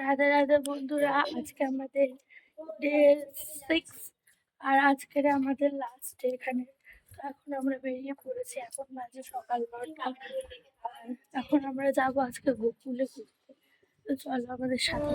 রাধে রাধে বন্ধুরা, আজকে আমাদের ডে সিক্স আর আজকের আমাদের লাস্ট ডে এখানে। তো এখন আমরা বেরিয়ে পড়েছি, এখন মাঝে সকাল নটা আর এখন আমরা যাব আজকে গোকুলে ঘুরতে। তো চলো আমাদের সাথে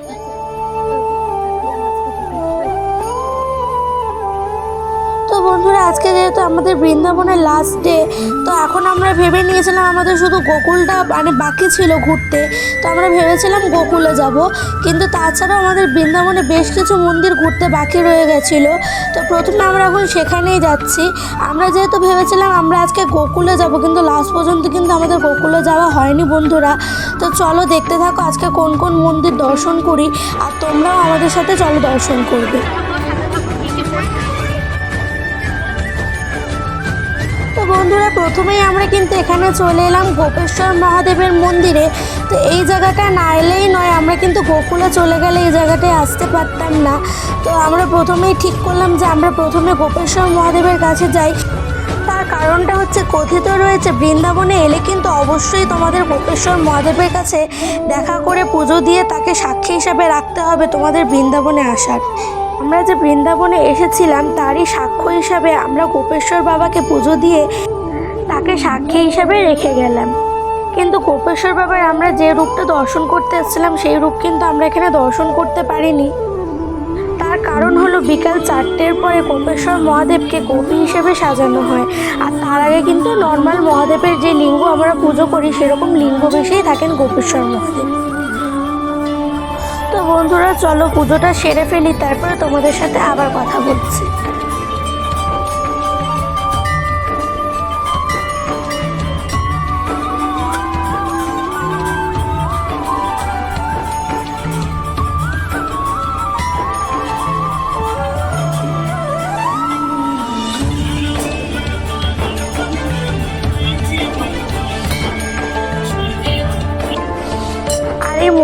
বন্ধুরা, আজকে যেহেতু আমাদের বৃন্দাবনের লাস্ট ডে তো এখন আমরা ভেবে নিয়েছিলাম আমাদের শুধু গোকুলটা মানে বাকি ছিল ঘুরতে। তো আমরা ভেবেছিলাম গোকুলে যাব, কিন্তু তাছাড়াও আমাদের বৃন্দাবনে বেশ কিছু মন্দির ঘুরতে বাকি রয়ে গেছিল। তো প্রথমে আমরা এখন সেখানেই যাচ্ছি। আমরা যেহেতু ভেবেছিলাম আমরা আজকে গোকুলে যাব, কিন্তু লাস্ট পর্যন্ত কিন্তু আমাদের গোকুলে যাওয়া হয়নি বন্ধুরা। তো চলো দেখতে থাকো আজকে কোন কোন মন্দির দর্শন করি, আর তোমরাও আমাদের সাথে চলো দর্শন করবে। বন্ধুরা, প্রথমেই আমরা কিন্তু এখানে চলে এলাম গোপেশ্বর মহাদেবের মন্দিরে। তো এই জায়গাটা না এলেই নয়, আমরা কিন্তু গোকুলে চলে গেলে এই জায়গাটায় আসতে পারতাম না। তো আমরা প্রথমেই ঠিক করলাম যে আমরা প্রথমে গোপেশ্বর মহাদেবের কাছে যাই। তার কারণটা হচ্ছে কথিত রয়েছে, বৃন্দাবনে এলে কিন্তু অবশ্যই তোমাদের গোপেশ্বর মহাদেবের কাছে দেখা করে পুজো দিয়ে তাকে সাক্ষী হিসাবে রাখতে হবে তোমাদের বৃন্দাবনে আসার। আমরা যে বৃন্দাবনে এসেছিলাম, তারই সাক্ষ্য হিসাবে আমরা গোপেশ্বর বাবাকে পুজো দিয়ে তাকে সাক্ষী হিসাবে রেখে গেলাম। কিন্তু গোপেশ্বর বাবার আমরা যে রূপটা দর্শন করতে এসেছিলাম, সেই রূপ কিন্তু আমরা এখানে দর্শন করতে পারিনি। তার কারণ হলো বিকাল চারটের পরে গোপেশ্বর মহাদেবকে গোপী হিসেবে সাজানো হয়। আর তার আগে কিন্তু নর্মাল মহাদেবের যে লিঙ্গ আমরা পুজো করি, সেরকম লিঙ্গ বেশেই থাকেন গোপেশ্বর মহাদেব। তো বন্ধুরা, চলো পুজোটা সেরে ফেলি, তারপরে তোমাদের সাথে আবার কথা বলছি।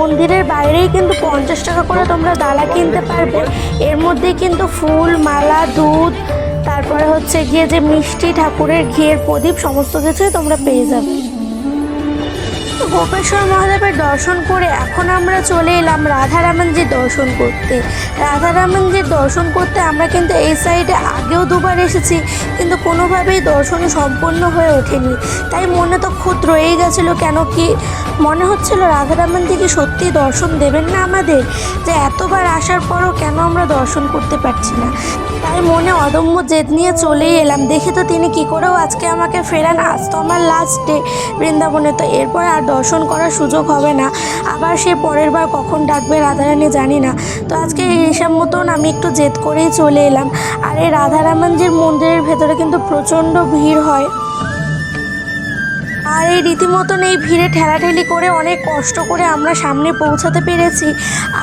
মন্দিরের বাইরেই কিন্তু পঞ্চাশ টাকা করে তোমরা ডালা কিনতে পারবে। এর মধ্যে কিন্তু ফুল, মালা, দুধ, তারপরে হচ্ছে গিয়ে যে মিষ্টি ঠাকুরের ঘিয়ের প্রদীপ, সমস্ত কিছুই তোমরা পেয়ে যাবে। গোপেশ্বর মহাদেবের দর্শন করে এখন আমরা চলে এলাম রাধারামনজির দর্শন করতে। রাধারামনজির দর্শন করতে আমরা কিন্তু এই সাইডে আগেও দুবার এসেছি, কিন্তু কোনোভাবেই দর্শন সম্পন্ন হয়ে ওঠেনি। তাই মনে তো খুদ রয়েই গেছিল, কেন কি মনে হচ্ছিল রাধারামনজি কি সত্যি দর্শন দেবেন না আমাদের? যে এতবার আসার পরও কেন আমরা দর্শন করতে পারছি না? তাই মনে অদম্য জেদ নিয়ে চলেই এলাম। দেখি তো তিনি কি করেও আজকে আমাকে ফেরান আজ তো আমার লাস্ট ডে বৃন্দাবনে। তো এরপর আর দর্শন করার সুযোগ হবে না। আবার সে পরের বার কখন ডাকবে রাধারানী জানি না। তো আজকে হিসাব মতন আমি একটু জেদ করেই চলে এলাম। আর এই রাধারামনজির মন্দিরের ভেতরে কিন্তু প্রচণ্ড ভিড় হয়। আর এই রীতিমতন এই ভিড়ে ঠেলাঠেলি করে অনেক কষ্ট করে আমরা সামনে পৌঁছাতে পেরেছি।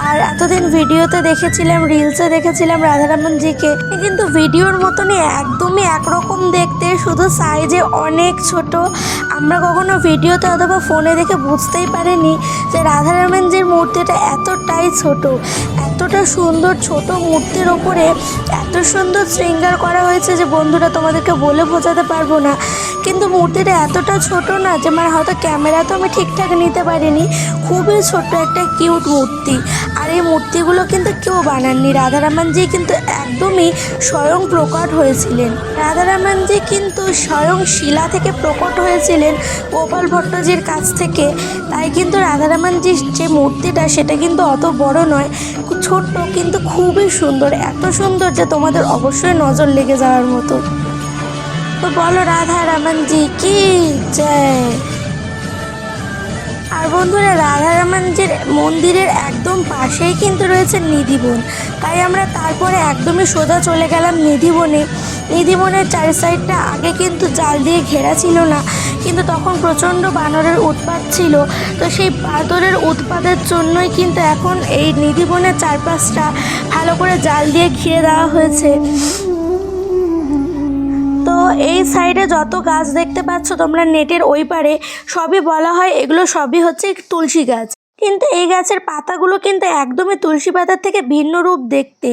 আর এতদিন ভিডিওতে দেখেছিলাম রিলসে দেখেছিলাম রাধারামনজিকে কিন্তু ভিডিওর মতনই একদমই একরকম দেখতে, শুধু সাইজে অনেক ছোট। আমরা কখনো ভিডিওতে অথবা ফোনে দেখে বুঝতেই পারিনি যে রাধারামনজির মূর্তিটা এতটাই ছোট। এতটা সুন্দর ছোট মূর্তির ওপরে এত সুন্দর শৃঙ্গার করা হয়েছে যে বন্ধুরা তোমাদেরকে বলে বোঝাতে পারব না। কিন্তু মূর্তিটা এতটা ছোট না যে মানে হয়তো ক্যামেরা তো আমি ঠিকঠাক নিতে পারিনি। খুবই ছোট্ট একটা কিউট মূর্তি। আর এই মূর্তিগুলো কিন্তু কেউ বানাননি। রাধারামনজি কিন্তু একদমই স্বয়ং প্রকট হয়েছিলেন। রাধারামনজি কিন্তু স্বয়ং শিলা থেকে প্রকট হয়েছিলেন গোপাল ভট্টজির কাছ থেকে। তাই কিন্তু রাধারামনজির যে মূর্তিটা, সেটা কিন্তু অত বড় নয়, ছোট্ট কিন্তু খুবই সুন্দর। এত সুন্দর যে তোমাদের অবশ্যই নজর লেগে যাওয়ার মতো। তো বলো রাধা রামনজি কি জয়। আর বন্ধুরা, রাধা রাধারামনজির মন্দিরের একদম পাশেই কিন্তু রয়েছে নিধিবন তাই আমরা তারপরে একদমই সোজা চলে গেলাম নিধিবনে নিধিবনের চারি সাইডটা আগে কিন্তু জাল দিয়ে ঘেরা ছিল না, কিন্তু তখন প্রচণ্ড বানরের উৎপাত ছিল। তো সেই বাদরের উৎপাতের জন্যই কিন্তু এখন এই নিধিবনের চারপাশটা ভালো করে জাল দিয়ে ঘিরে দেওয়া হয়েছে। এই সাইডে যত গাছ দেখতে পাচ্ছ তোমরা নেটের ওই পারে, সবই বলা হয় এগুলো সবই হচ্ছে তুলসী গাছ। কিন্তু এই গাছের পাতাগুলো কিন্তু একদমই তুলসী পাতার থেকে ভিন্ন রূপ দেখতে।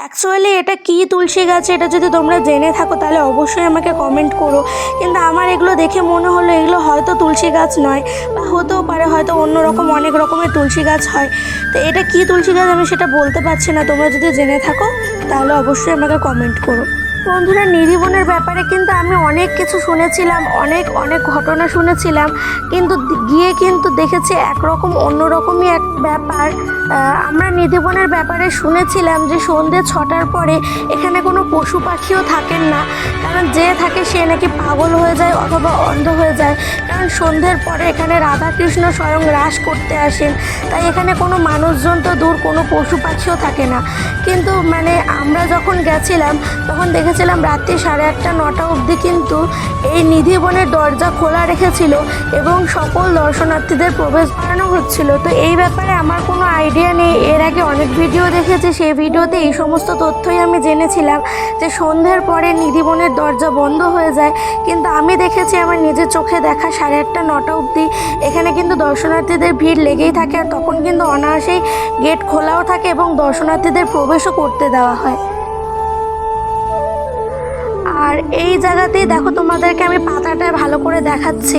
অ্যাকচুয়ালি এটা কি তুলসী গাছ এটা যদি তোমরা জেনে থাকো তাহলে অবশ্যই আমাকে কমেন্ট করো। কিন্তু আমার এগুলো দেখে মনে হলো এগুলো হয়তো তুলসী গাছ নয় বা হতেও পারে হয়তো অন্য রকম অনেক রকমের তুলসী গাছ হয়। তো এটা কি তুলসী গাছ আমি সেটা বলতে পারছি না, তোমরা যদি জেনে থাকো তাহলে অবশ্যই আমাকে কমেন্ট করো। বন্ধুরা, নিরিবনের ব্যাপারে কিন্তু আমি অনেক কিছু শুনেছিলাম, অনেক অনেক ঘটনা শুনেছিলাম, কিন্তু গিয়ে কিন্তু দেখেছি একরকম, অন্যরকমই এক ব্যাপার। আমরা নিধিবনের ব্যাপারে শুনেছিলাম যে সন্ধ্যে ছটার পরে এখানে কোনো পশু পাখিও থাকেন না। কারণ যে থাকে সে নাকি পাগল হয়ে যায় অথবা অন্ধ হয়ে যায়। কারণ সন্ধ্যের পরে এখানে রাধাকৃষ্ণ স্বয়ং রাস করতে আসেন। তাই এখানে কোনো মানুষজন তো দূর কোনো পশু পাখিও থাকে না। কিন্তু মানে আমরা যখন গেছিলাম, তখন দেখেছিলাম রাত্রি সাড়ে আটটা, নটা অবধি কিন্তু এই নিধিবনের দরজা খোলা রেখেছিল এবং সকল দর্শনার্থীদের প্রবেশ করানো হচ্ছিল। তো এই ব্যাপারে আমার কোনো আইডিয়া নেই এর আগে অনেক ভিডিও দেখেছি, সেই ভিডিওতে এই সমস্ত তথ্যই আমি জেনেছিলাম যে সন্ধ্যার পরে নিধিবনের দরজা বন্ধ হয়ে যায়। কিন্তু আমি দেখেছি আমার নিজের চোখে দেখা সাড়ে আটটা, নটা অবধি। এখানে কিন্তু দর্শনার্থীদের ভিড় লেগেই থাকে আর তখন কিন্তু অনায়াসেই গেট খোলাও থাকে এবং দর্শনার্থীদের প্রবেশও করতে দেওয়া হয়। আর এই জায়গাতেই দেখো তোমাদেরকে আমি পাতাটা ভালো করে দেখাচ্ছি।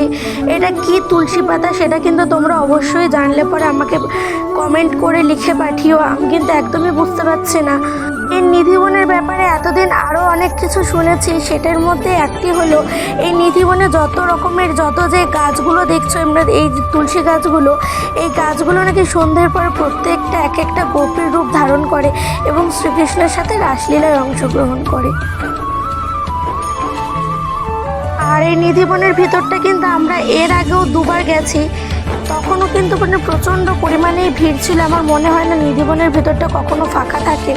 এটা কি তুলসী পাতা সেটা কিন্তু তোমরা অবশ্যই জানলে পরে আমাকে কমেন্ট করে লিখে পাঠিও। আমি কিন্তু একদমই বুঝতে পারছি না। এই নিধিবনের ব্যাপারে এতদিন আরও অনেক কিছু শুনেছি। সেটার মধ্যে একটি হলো, এই নিধিবনে যত রকমের যত যে গাছগুলো দেখছ আমরা এই তুলসী গাছগুলো, এই গাছগুলো নাকি সন্ধ্যের পর প্রত্যেকটা এক একটা গোপীর রূপ ধারণ করে এবং শ্রীকৃষ্ণের সাথে রাসলীলায় অংশগ্রহণ করে। আর এই নিধিবনের ভিতরটা কিন্তু আমরা এর আগেও দুবার গেছি। তখনও কিন্তু মানে প্রচণ্ড পরিমাণেই ভিড় ছিল। আমার মনে হয় না নিধিবনের ভিতরটা কখনো ফাঁকা থাকে।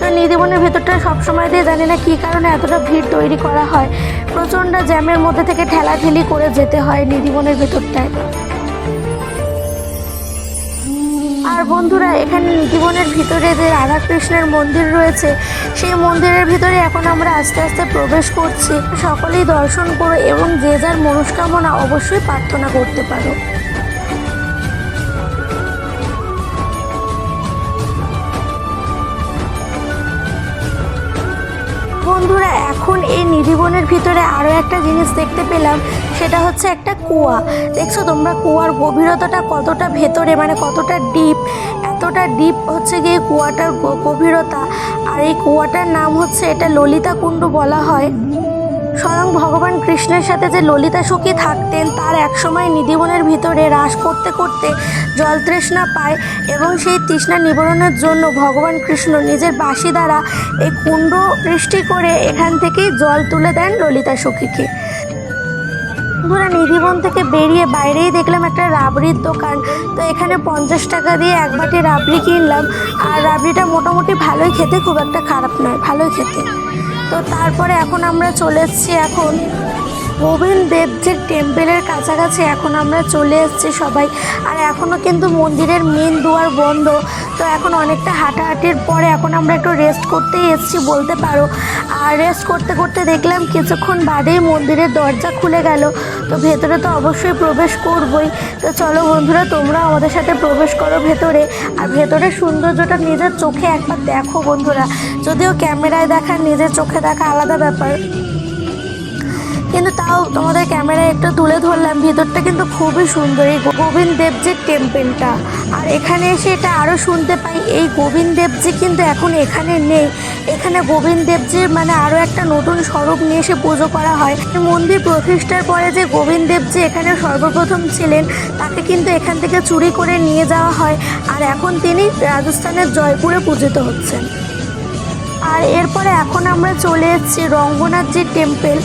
তো নিধিবনের ভিতরটা সবসময় দিয়ে জানি না কী কারণে এতটা ভিড় তৈরি করা হয়। প্রচণ্ড জ্যামের মধ্যে থেকে ঠেলাঠেলি করে যেতে হয় নিধিবনের ভিতরটায়। আর বন্ধুরা, এখানে নিধিবনের ভিতরে যে রাধাকৃষ্ণের মন্দির রয়েছে, সেই মন্দিরের ভিতরে এখন আমরা আস্তে আস্তে প্রবেশ করছি। সকলেই দর্শন করো এবং যে যার মনস্কামনা অবশ্যই প্রার্থনা করতে পারো। বন্ধুরা, এখন এই নিধিবনের ভিতরে আরও একটা জিনিস দেখতে পেলাম সেটা হচ্ছে একটা কুয়া। দেখছ তোমরা, কুয়ার গভীরতাটা কতটা ভেতরে মানে কতটা ডিপ এতটা ডিপ হচ্ছে গিয়ে কুয়াটার গভীরতা। আর এই কুয়াটার নাম হচ্ছে এটা ললিতা কুণ্ড বলা হয়। স্বয়ং ভগবান কৃষ্ণের সাথে যে ললিতা সখী থাকতেন, তার একসময় নিধিবনের ভিতরে হ্রাস করতে করতে জল তৃষ্ণা পায় এবং সেই তৃষ্ণা নিবারণের জন্য ভগবান কৃষ্ণ নিজের বাঁশি দ্বারা এই কুণ্ড সৃষ্টি করে এখান থেকেই জল তুলে দেন ললিতা সখীকে। বন্ধুরা, নিধিবন থেকে বেরিয়ে বাইরেই দেখলাম একটা রাবড়ির দোকান। তো এখানে পঞ্চাশ টাকা দিয়ে এক বাটি রাবড়ি কিনলাম। আর রাবড়িটা মোটামুটি ভালোই খেতে, খুব একটা খারাপ নয়, ভালোই খেতে। তো তারপরে এখন আমরা চলে এসেছি এখন গোবিন্দ দেব যে টেম্পেলের কাছাকাছি। এখন আমরা চলে এসেছি সবাই। আর এখনও কিন্তু মন্দিরের মেন দুয়ার বন্ধ। তো এখন অনেকটা হাঁটাহাঁটির পরে এখন আমরা একটু রেস্ট করতেই এসেছি, বলতে পারো। আর রেস্ট করতে করতে দেখলাম কিছুক্ষণ বাদেই মন্দিরের দরজা খুলে গেল। তো ভেতরে তো অবশ্যই প্রবেশ করবই। তো চলো বন্ধুরা, তোমরা আমাদের সাথে প্রবেশ করো ভেতরে। আর ভেতরের সৌন্দর্যটা নিজের চোখে একবার দেখো বন্ধুরা। যদিও ক্যামেরায় দেখা, নিজের চোখে দেখা আলাদা ব্যাপার। কিন্তু তাও তোমাদের ক্যামেরায় একটু তুলে ধরলাম। ভিতরটা কিন্তু খুবই সুন্দর, এই গোবিন্দ দেবজির টেম্পেলটা আর এখানে এসে এটা আরও শুনতে পাই, এই গোবিন্দ দেবজি কিন্তু এখন এখানে নেই। এখানে গোবিন্দ দেবজির মানে আরও একটা নতুন স্বরূপ নিয়ে এসে পুজো করা হয়। মন্দির প্রতিষ্ঠার পরে যে গোবিন্দ দেবজি এখানে সর্বপ্রথম ছিলেন, তাকে কিন্তু এখান থেকে চুরি করে নিয়ে যাওয়া হয়। আর এখন তিনি রাজস্থানের জয়পুরে পূজিত হচ্ছেন। আর এরপরে এখন আমরা চলে এসেছি রঙ্গনাথজির টেম্পেল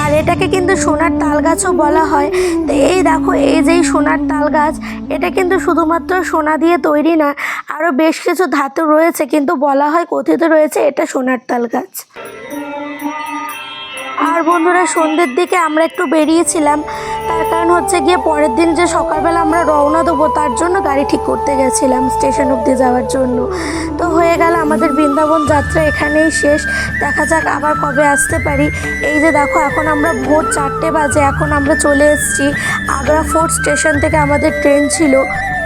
আর এটাকে কিন্তু সোনার তাল গাছও বলা হয়। তো এই দেখো, এই যেই সোনার তাল গাছ এটা কিন্তু শুধুমাত্র সোনা দিয়ে তৈরি না আরও বেশ কিছু ধাতু রয়েছে, কিন্তু বলা হয় কথিত রয়েছে এটা সোনার তাল গাছ আর বন্ধুরা, সন্ধ্যের দিকে আমরা একটু বেরিয়েছিলাম। তার কারণ হচ্ছে গিয়ে পরের দিন যে সকালবেলা আমরা রওনা দেবো, তার জন্য গাড়ি ঠিক করতে গেছিলাম স্টেশন অবধি যাওয়ার জন্য। তো হয়ে গেল, আমাদের বৃন্দাবন যাত্রা এখানেই শেষ। দেখা যাক আবার কবে আসতে পারি। এই যে দেখো, এখন আমরা ভোর চারটে বাজে, এখন আমরা চলে এসেছি আগ্রা ফোর্ট স্টেশন থেকে আমাদের ট্রেন ছিল।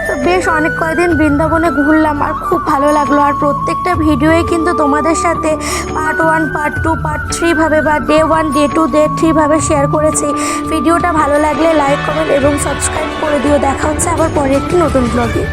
তো বেশ অনেক কয়দিন বৃন্দাবনে ঘুরলাম আর খুব ভালো লাগল। আর প্রত্যেকটা ভিডিওই কিন্তু তোমাদের সাথে part one part two part থ্রিভাবে বা day one day two day থ্রিভাবে share করেছি। ভিডিওটা ভালো লাগলে লাইক কমেন্ট এবং সাবস্ক্রাইব করে দিও। দেখা হচ্ছে আবার পরে একটি নতুন ব্লগে